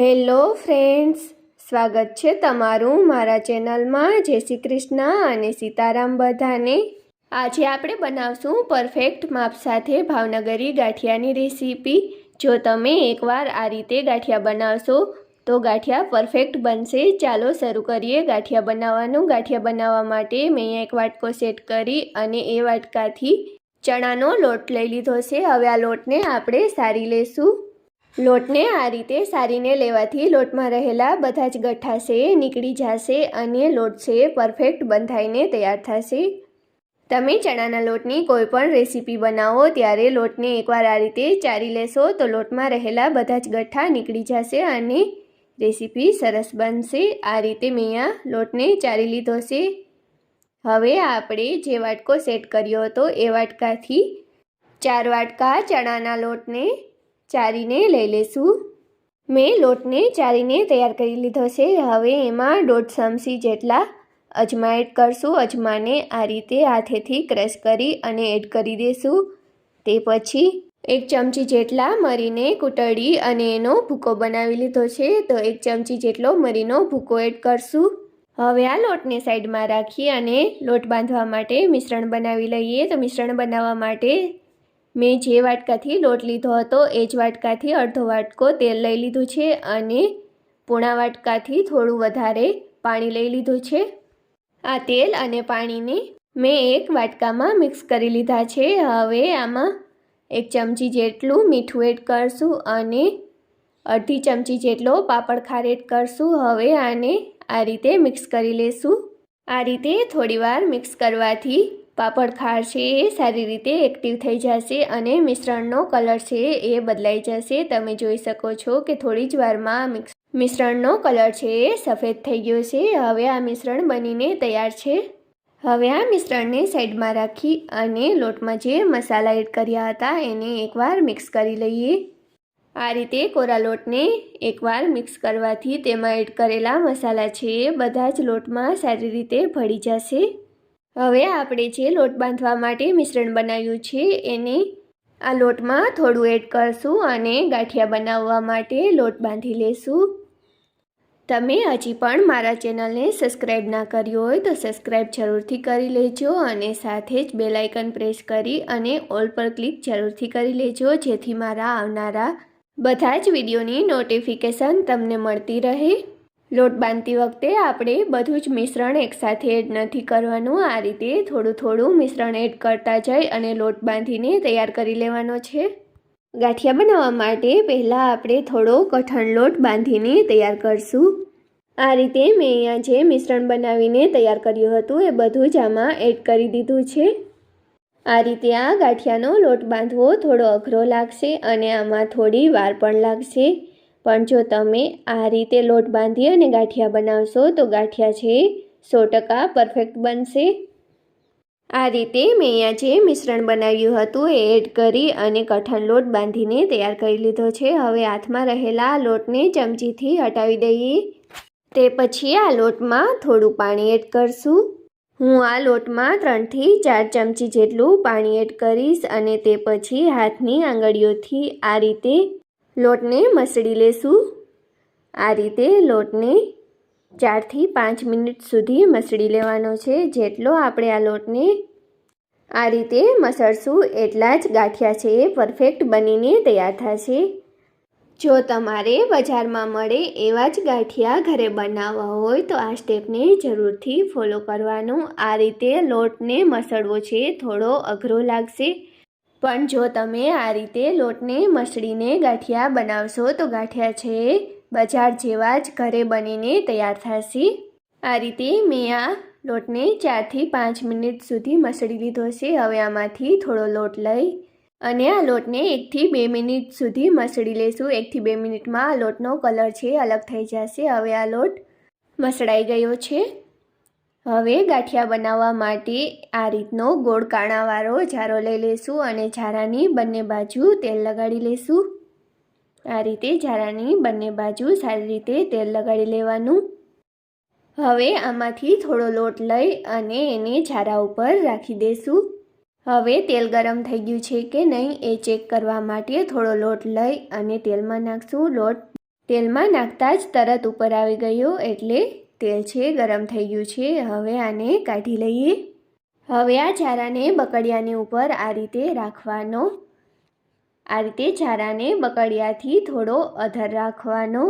Hello friends, સ્વાગત છે તમારું મારા ચેનલમાં. જય શ્રી કૃષ્ણ અને સીતારામ બધાને. આજે આપણે બનાવશું પરફેક્ટ માપ સાથે ભાવનગરી ગાંઠિયાની રેસીપી. જો તમે એકવાર આ રીતે ગાંઠિયા બનાવશો, તો ગાંઠિયા પરફેક્ટ બનશે. ચાલો શરૂ કરીએ ગાંઠિયા બનાવવાનું. ગાંઠિયા બનાવવા માટે મેં એક વાટકો સેટ કરી અને એ વાટકાથી ચણાનો લોટ લઈ લીધો છે. હવે આ લોટને આપણે સારી લેશું. લોટને આ રીતે સારીને લેવાથી લોટમાં રહેલા બધા જ ગઠ્ઠા છે, નીકળી જશે અને લોટ છે પરફેક્ટ બંધાઈને તૈયાર થશે. તમે ચણાના લોટની કોઈ પણ રેસીપી બનાવો ત્યારે લોટને એકવાર આ રીતે ચારી લેશો તો લોટમાં રહેલા બધા જ ગઠ્ઠા નીકળી જશે અને રેસીપી સરસ બનશે. આ રીતે મેં આ લોટને ચારી લીધો છે. હવે આપણે જે વાટકો સેટ કર્યો હતો એ વાટકાથી ચાર વાટકા ચણાના લોટને ચારીને લઈ લેશું. મેં લોટને ચારીને તૈયાર કરી લીધો છે. હવે એમાં દોઢ ચમચી જેટલા અજમા એડ કરશું. અજમાને આ રીતે હાથેથી ક્રશ કરી અને એડ કરી દઈશું તે પછી એક ચમચી જેટલા મરીને કૂટળી અને એનો ભૂકો બનાવી લીધો છે. તો એક ચમચી જેટલો મરીનો ભૂકો એડ કરશું. હવે આ લોટને સાઈડમાં રાખી અને લોટ બાંધવા માટે મિશ્રણ બનાવી લઈએ. તો મિશ્રણ બનાવવા માટે મેં જે વાટકાથી લોટ લીધો હતો એ જ વાટકાથી અડધો વાટકો તેલ લઈ લીધું છે અને પૂણા વાટકાથી થોડું વધારે પાણી લઈ લીધું છે. આ તેલ અને પાણીને મેં એક વાટકામાં મિક્સ કરી લીધા છે. હવે આમાં એક ચમચી જેટલું મીઠું એડ કરશું અને અડધી ચમચી જેટલો પાપડ ખાર એડ કરશું. હવે આને આ રીતે મિક્સ કરી લેશું. આ રીતે થોડીવાર મિક્સ કરવાથી પાપડ ખાર છે એ સારી રીતે એક્ટિવ થઈ જશે અને મિશ્રણનો કલર છે એ બદલાઈ જશે. તમે જોઈ શકો છો કે થોડી જ વારમાં મિક્સ મિશ્રણનો કલર છે એ સફેદ થઈ ગયો છે. હવે આ મિશ્રણ બનીને તૈયાર છે. હવે આ મિશ્રણને સાઈડમાં રાખી અને લોટમાં જે મસાલા એડ કર્યા હતા એને એકવાર મિક્સ કરી લઈએ. આ રીતે કોરા લોટને એકવાર મિક્સ કરવાથી તેમાં એડ કરેલા મસાલા છે એ બધા જ લોટમાં સારી રીતે ભળી જશે. હવે આપણે જે લોટ બાંધવા માટે મિશ્રણ બનાવ્યું છે, એને આ લોટમાં થોડું એડ કરશું અને ગાંઠિયા બનાવવા માટે લોટ બાંધી લેશું. તમે હજી પણ મારા ચેનલને સબસ્ક્રાઈબ ના કર્યું હોય તો સબસ્ક્રાઈબ જરૂરથી કરી લેજો અને સાથે જ બેલાઇકન પ્રેસ કરી અને ઓલ પર ક્લિક જરૂરથી કરી લેજો, જેથી મારા આવનારા બધા જ વિડીયોની નોટિફિકેશન તમને મળતી રહે. લોટ બાંધતી વખતે આપણે બધું જ મિશ્રણ એકસાથે એડ નથી કરવાનું. આ રીતે થોડું થોડું મિશ્રણ એડ કરતા જઈ અને લોટ બાંધીને તૈયાર કરી લેવાનો છે. ગાંઠિયા બનાવવા માટે પહેલાં આપણે થોડો કઠણ લોટ બાંધીને તૈયાર કરશું. આ રીતે મેં અહીંયા જે મિશ્રણ બનાવીને તૈયાર કર્યું હતું એ બધું જ આમાં એડ કરી દીધું છે. આ રીતે આ ગાંઠિયાનો લોટ બાંધવો થોડો અઘરો લાગશે અને આમાં થોડી વાર પણ લાગશે. પણ જો તમે આ રીતે લોટ બાંધી અને ગાંઠિયા બનાવશો, તો ગાંઠિયા છે સો ટકા પરફેક્ટ બનશે. આ રીતે મેં અહીંયા જે મિશ્રણ બનાવ્યું હતું એ એડ કરી અને કઠણ લોટ બાંધીને તૈયાર કરી લીધો છે. હવે હાથમાં રહેલા લોટને ચમચીથી હટાવી દઈએ. તે પછી આ લોટમાં થોડું પાણી એડ કરશું. હું આ લોટમાં ત્રણથી ચાર ચમચી જેટલું પાણી એડ કરીશ અને તે પછી હાથની આંગળીઓથી આ રીતે લોટને મસળી લેશું. આ રીતે લોટને ચારથી પાંચ મિનિટ સુધી મસળી લેવાનો છે. જેટલો આપણે આ લોટને આ રીતે મસળશું, એટલા જ ગાંઠિયા છે એ પરફેક્ટ બનીને તૈયાર થશે. જો તમારે બજારમાં મળે એવા જ ગાંઠિયા ઘરે બનાવવા હોય તો આ સ્ટેપને જરૂરથી ફોલો કરવાનું. આ રીતે લોટને મસળવો છે, થોડો અઘરો લાગશે. પણ જો તમે આ રીતે લોટને મસળીને ગાંઠિયા બનાવશો તો ગાંઠિયા છે બજાર જેવા જ ઘરે બનીને તૈયાર થશે. આ રીતે મેં આ લોટને ચારથી પાંચ મિનિટ સુધી મસળી લીધો છે. હવે આમાંથી થોડો લોટ લઈ અને આ લોટને એકથી બે મિનિટ સુધી મસળી લેશું. એકથી બે મિનિટમાં આ લોટનો કલર છે, અલગ થઈ જશે. હવે આ લોટ મસળાઈ ગયો છે. હવે ગાંઠિયા બનાવવા માટે આ રીતનો ગોળ કાણાવાળો જારો લઈ લેશું અને જારાની બંને બાજુ તેલ લગાડી લેશું. આ રીતે જારાની બંને બાજુ સારી રીતે તેલ લગાડી લેવાનું. હવે આમાંથી થોડો લોટ લઈ અને એને જારા ઉપર રાખી દઈશું હવે તેલ ગરમ થઈ ગયું છે કે નહીં એ ચેક કરવા માટે થોડો લોટ લઈ અને તેલમાં નાખશું. લોટ તેલમાં નાખતા જ તરત ઉપર આવી ગયો એટલે તેલ છે, ગરમ થઈ ગયું છે, હવે આને કાઢી લઈએ. હવે આ ચારાને બકડિયાની ઉપર આ રીતે રાખવાનો. આ રીતે ચારાને બકડિયાથી થોડો અધર રાખવાનો.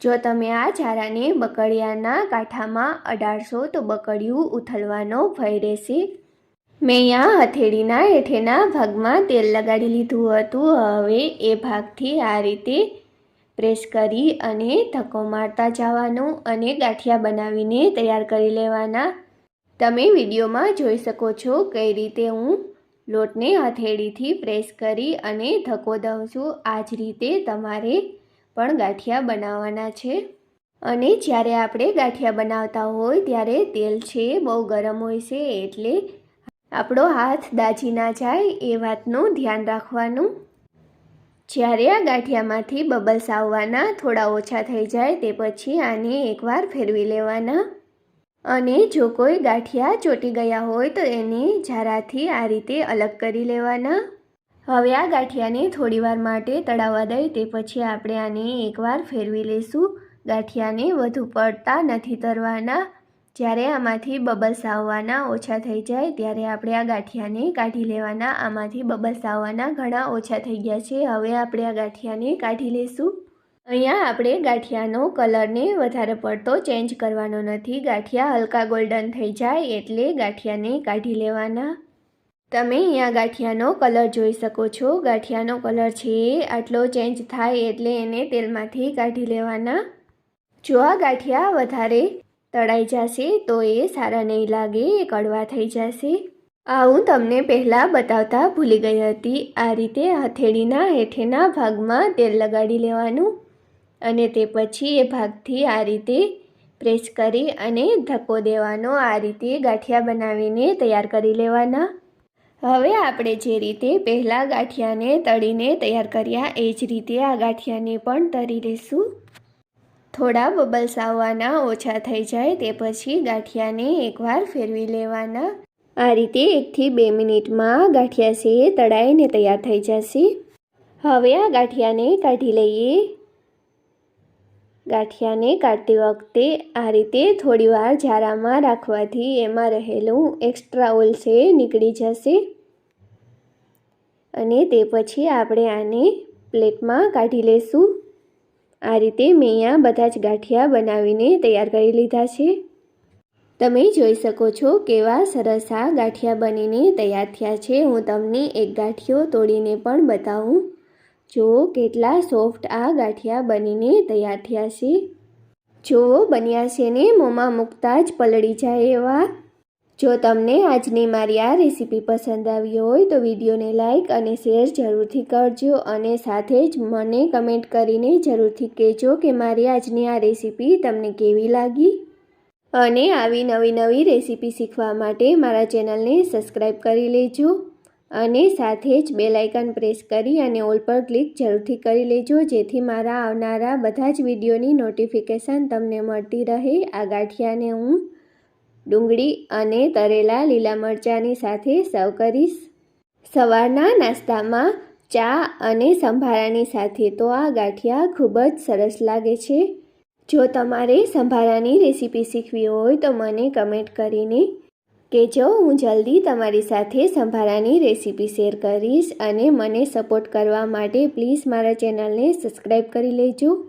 જો તમે આ ચારાને બકડિયાના કાંઠામાં અડાડશો તો બકડિયું ઉથલવાનો ભય રહેશે. મેં અહીંયા હથેળીના હેઠેના ભાગમાં તેલ લગાડી લીધું હતું. હવે એ ભાગથી આ રીતે પ્રેસ કરી અને ધક્કો મારતા જવાનું અને ગાંઠિયા બનાવીને તૈયાર કરી લેવાના. તમે વિડીયોમાં જોઈ શકો છો કઈ રીતે હું લોટને હથેળીથી પ્રેસ કરી અને ધક્કો દઉં છું. આ જ રીતે તમારે પણ ગાંઠિયા બનાવવાના છે. અને જ્યારે આપણે ગાંઠિયા બનાવતા હોય ત્યારે તેલ છે, બહુ ગરમ હોય છે એટલે આપણો હાથ દાજી ના જાય એ વાતનું ધ્યાન રાખવાનું. જ્યારે આ ગાંઠિયામાંથી બબલ્સ આવવાના થોડા ઓછા થઈ જાય તે પછી આને એકવાર ફેરવી લેવાના. અને જો કોઈ ગાંઠિયા ચોટી ગયા હોય તો એને ઝારાથી આ રીતે અલગ કરી લેવાના. હવે આ ગાંઠિયાને થોડીવાર માટે તળાવવા દઈ તે પછી આપણે આને એકવાર ફેરવી લઈશું. ગાંઠિયાને વધુ પડતા નથી તરવાના. જ્યારે આમાંથી બબલ્સ આવવાના ઓછા થઈ જાય, ત્યારે આપણે આ ગાંઠિયાને કાઢી લેવાના. આમાંથી બબલ્સ આવવાના ઘણા ઓછા થઈ ગયા છે. હવે આપણે આ ગાંઠિયાને કાઢી લઈશું અહીંયા આપણે ગાંઠિયાનો કલરને વધારે પડતો ચેન્જ કરવાનો નથી. ગાંઠિયા હલકા ગોલ્ડન થઈ જાય એટલે ગાંઠિયાને કાઢી લેવાના. તમે અહીંયા ગાંઠિયાનો કલર જોઈ શકો છો. ગાંઠિયાનો કલર છે, આટલો ચેન્જ થાય એટલે એને તેલમાંથી કાઢી લેવાના. જો આ ગાંઠિયા વધારે તળાઈ જશે તો એ સારા નહીં લાગે, એ કડવા થઈ જશે. આ હું તમને પહેલાં બતાવતા ભૂલી ગઈ હતી. આ રીતે હથેળીના હેઠેના ભાગમાં તેલ લગાડી લેવાનું અને તે પછી એ ભાગથી આ રીતે પ્રેસ કરી અને ધક્કો દેવાનો, આ રીતે ગાંઠિયા બનાવીને તૈયાર કરી લેવાના. હવે આપણે જે રીતે પહેલાં ગાંઠિયાને તળીને તૈયાર કર્યા, એ જ રીતે આ ગાંઠિયાને પણ તળી લઈશું થોડા બબલ્સ આવવાના ઓછા થઈ જાય તે પછી ગાંઠિયાને એકવાર ફેરવી લેવાના. આ રીતે એકથી બે મિનિટમાં ગાંઠિયા છે તળાઈને તૈયાર થઈ જશે. હવે આ ગાંઠિયાને કાઢી લઈએ. ગાંઠિયાને કાઢતી વખતે આ રીતે થોડીવાર ઝારામાં રાખવાથી એમાં રહેલું એક્સ્ટ્રા ઓઇલ છે નીકળી જશે. અને તે પછી આપણે આને પ્લેટમાં કાઢી લઈશું આ રીતે મેં અહીંયા બધા જ ગાંઠિયા બનાવીને તૈયાર કરી લીધા છે. તમે જોઈ શકો છો કેવા સરસ આ ગાંઠિયા બનીને તૈયાર થયા છે. હું તમને એક ગાંઠિયો તોડીને પણ બતાવું. જો કેટલા સોફ્ટ આ ગાંઠિયા બનીને તૈયાર થયા છે. જો બન્યા છે ને, મોંમાં મૂકતા જ પલળી જાય એવા. જો તમને આજની મારી આ રેસીપી પસંદ આવી હોય તો વિડીયોને લાઇક અને શેર જરૂરથી કરજો અને સાથે જ મને કમેન્ટ કરીને જરૂરથી કહેજો કે મારી આજની આ રેસીપી તમને કેવી લાગી. અને આવી નવી નવી રેસીપી શીખવા માટે મારા ચેનલને સબસ્ક્રાઈબ કરી લેજો અને સાથે જ બેલ આઇકન પ્રેસ કરી અને ઓલ પર ક્લિક જરૂરથી કરી લેજો જેથી મારા આવનારા બધા જ વિડીયોની નોટિફિકેશન તમને મળતી રહે. આ ગાંઠિયાને હું ડુંગળી અને તરેલા લીલા મરચાંની સાથે સર્વ કરીશ. સવારના નાસ્તામાં ચા અને સંભારાની સાથે તો આ ગાંઠિયા ખૂબ જ સરસ લાગે છે. જો તમારે સંભારાની રેસીપી શીખવી હોય તો મને કમેન્ટ કરીને કહેજો. હું જલ્દી તમારી સાથે સંભારાની રેસીપી શેર કરીશ અને મને સપોર્ટ કરવા માટે પ્લીઝ મારા ચેનલને સબસ્ક્રાઈબ કરી લેજો.